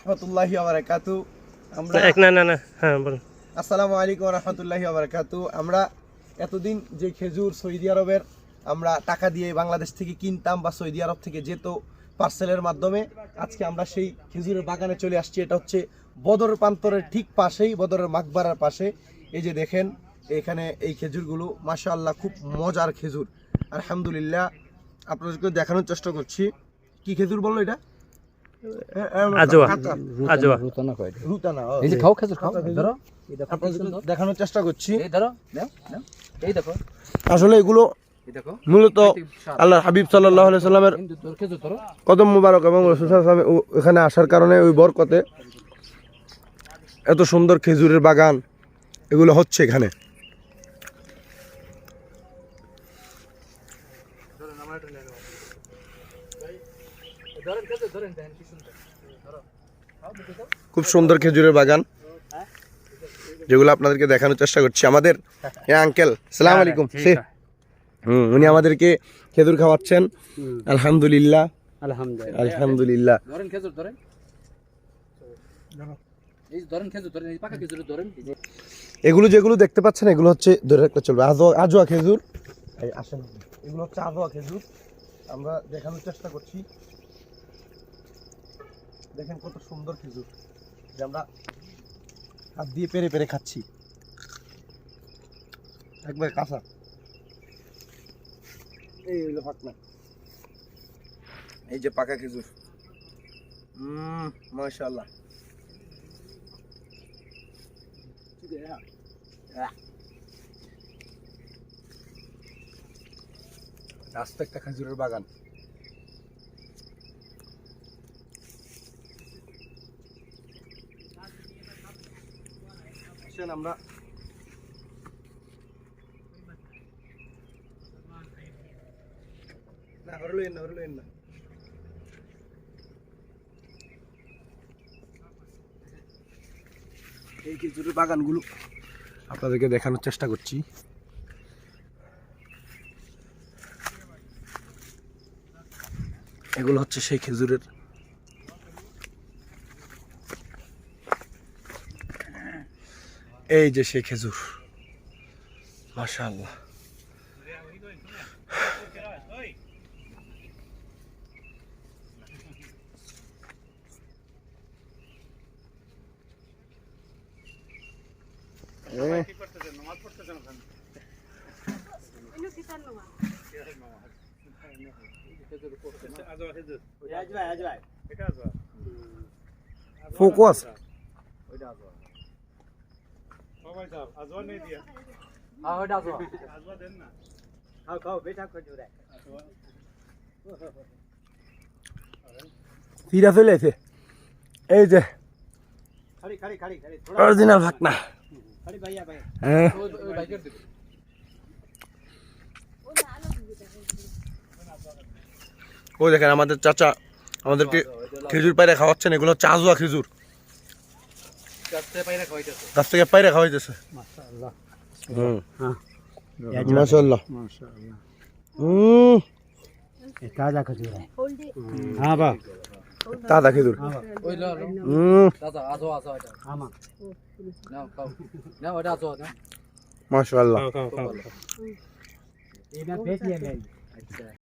রহমতুল্লাহি বারাকাতু। আমরা এক না না না হ্যাঁ বলুন। আসসালামু আলাইকুম রহমতুল্লাহি বারাকাতু। আমরা এতদিন যে খেজুর সৌদি আরবের আমরা টাকা দিয়ে বাংলাদেশ থেকে কিনতাম বা সৌদি আরব থেকে যেত পার্সেলের মাধ্যমে আজকে আমরা সেই খেজুরের বাগানে চলে আসছি। এটা হচ্ছে বদর প্রান্তরের ঠিক পাশেই বদরের মাকবারার পাশে। এই যে দেখেন এখানে এই খেজুরগুলো মাশাআল্লাহ খুব মজার খেজুর। আলহামদুলিল্লাহ আপনাদেরকে দেখানোর চেষ্টা করছি। কি খেজুর বলল এটা? আজোয়া। আজোয়া। রুতানা কয় রুতানা এই যে খাও খেজুর খাও ধরো। এই দেখো কি আপনাদেরকে সুন্দর। দেখানোর চেষ্টা করছি। ধরো নাও নাও এই দেখো। আসলে এগুলো মূলত আল্লাহ হাবিব সাল্লাহ সাল্লামের কদম মুবারক এবং এখানে আসার কারণে ওই বরকতে এত সুন্দর খেজুরের বাগান এগুলো হচ্ছে এখানে। খুব সুন্দর খেজুরের বাগান। যেগুলো আপনাদেরকে দেখানোর চেষ্টা করছি। আমাদের আঙ্কেল সালাম আলাইকুম। সে হুম উনি আমাদেরকে খেজুর খাওয়াচ্ছেন। আলহামদুলিল্লাহ। আলহামদুলিল্লাহ। আলহামদুলিল্লাহ। ধরেন খেজুর ধরেন। এই ধরেন খেজুর ধরেন এই পাকা খেজুর ধরেন। এই যে এগুলো যেগুলো দেখতে পাচ্ছেন এগুলো হচ্ছে ধরে রাখতে চলবে। আজোয়া আজোয়া খেজুর। আসেন। এগুলো হচ্ছে আজোয়া খেজুর। আমরা দেখানোর চেষ্টা করছি। দেখেন কত সুন্দর খেজুর যে আমরা হাত দিয়ে পেরে পেরে খাচ্ছি। একবার কাঁচা। এই হইল ফাঁকনা এই যে পাকা খেজুর। হুম মাশাআল্লাহ। রাস্তা একটা খেজুরের বাগান। আসেন আমরা। না হরলো না হরলো না। এই খেজুরের বাগানগুলো আপনাদেরকে দেখানোর চেষ্টা করছি। এগুলো হচ্ছে সেই খেজুরের এই যে সেই খেজুর। ফিরা চলে আছে এই যে অরিজিনাল বাইকের দিকে ওই দেখেন আমাদের চাচা আমাদেরকে খেজুর পায়রা খাওয়াচ্ছেন এগুলো হচ্ছে আজুয়া খেজুর। গাছ থেকে পায়রা খাওয়াইতেছে। মাশাআল্লাহ। হুম। হ্যাঁ। হুম। তাজা খেজুর। হ্যাঁ বা। তাজা খেজুর। ওই